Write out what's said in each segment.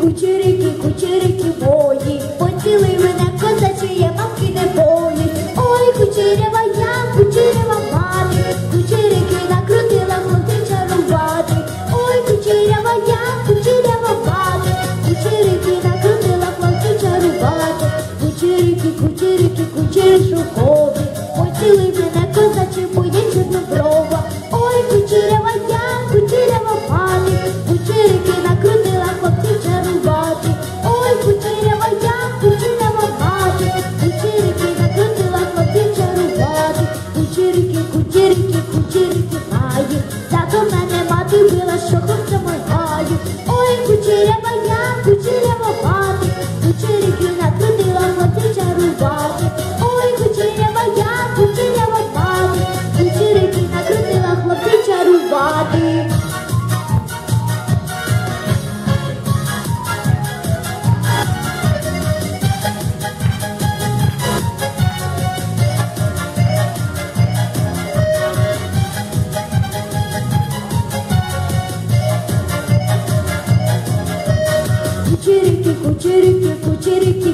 escucharé. കുചരിക്ക് കുചരിക്ക്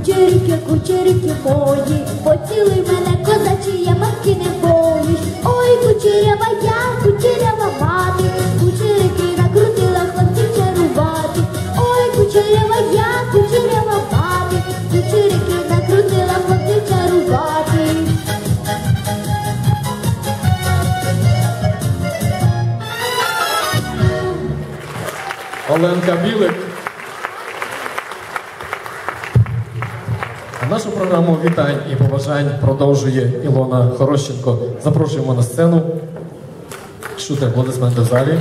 кучерики, кучерики мої, поцілуй мене козачі, я матки не боюсь. Ой, кучерява я, кучерява мати, кучерики накрутила хлопців чарувати. Ой, кучерява я, кучерява мати, кучерики накрутила хлопців чарувати. Оленка Білик. Нашу програму вітань і побажань продовжує Ілона Хорощенко. Запрошуємо на сцену. Чути аплодисменти в залі.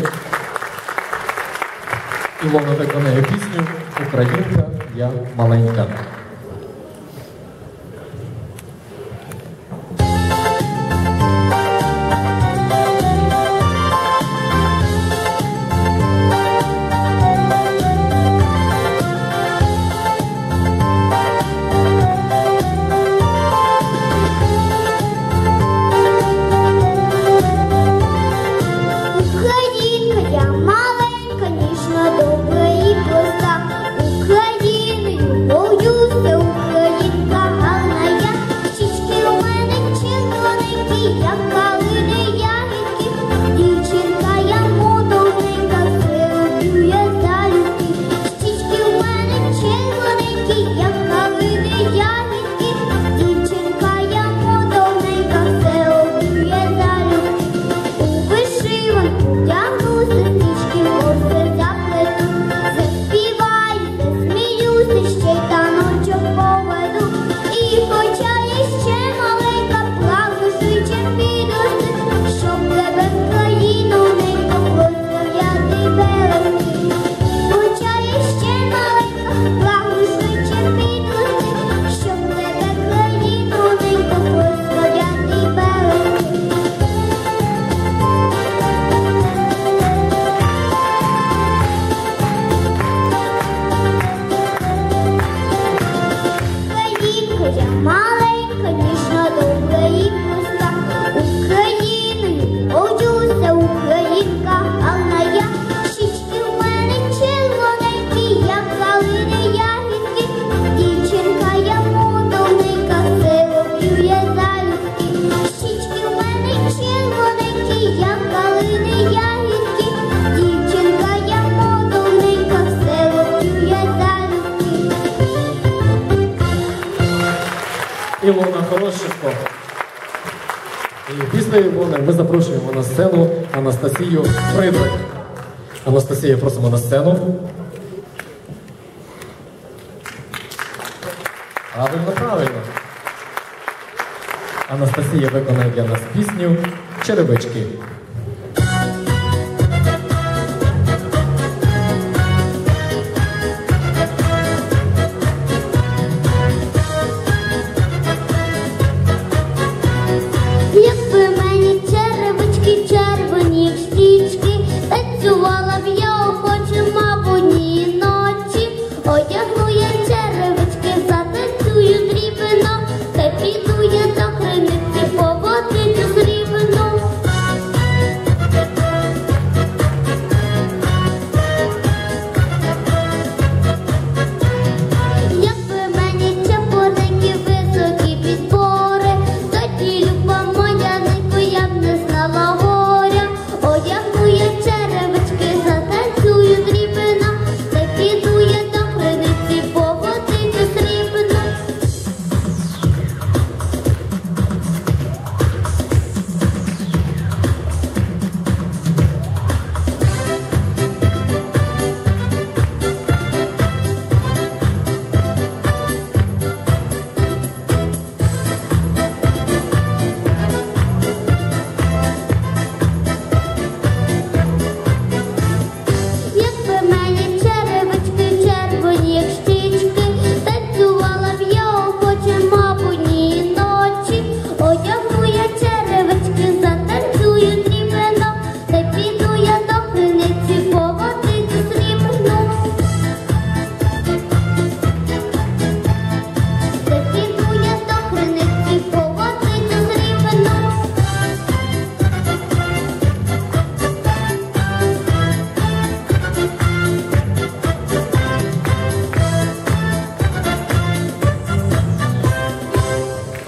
Ілона виконає пісню Українка я маленька. Рощівського. І після Івони ми запрошуємо на сцену Анастасію Фридрих. Анастасія, просимо на сцену. Правильно, правильно. Анастасія виконає для нас пісню Черевички.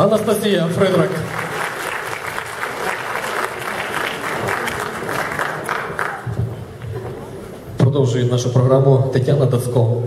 Анастасія Фридрак. Продовжує нашу програму Тетяна Дацько.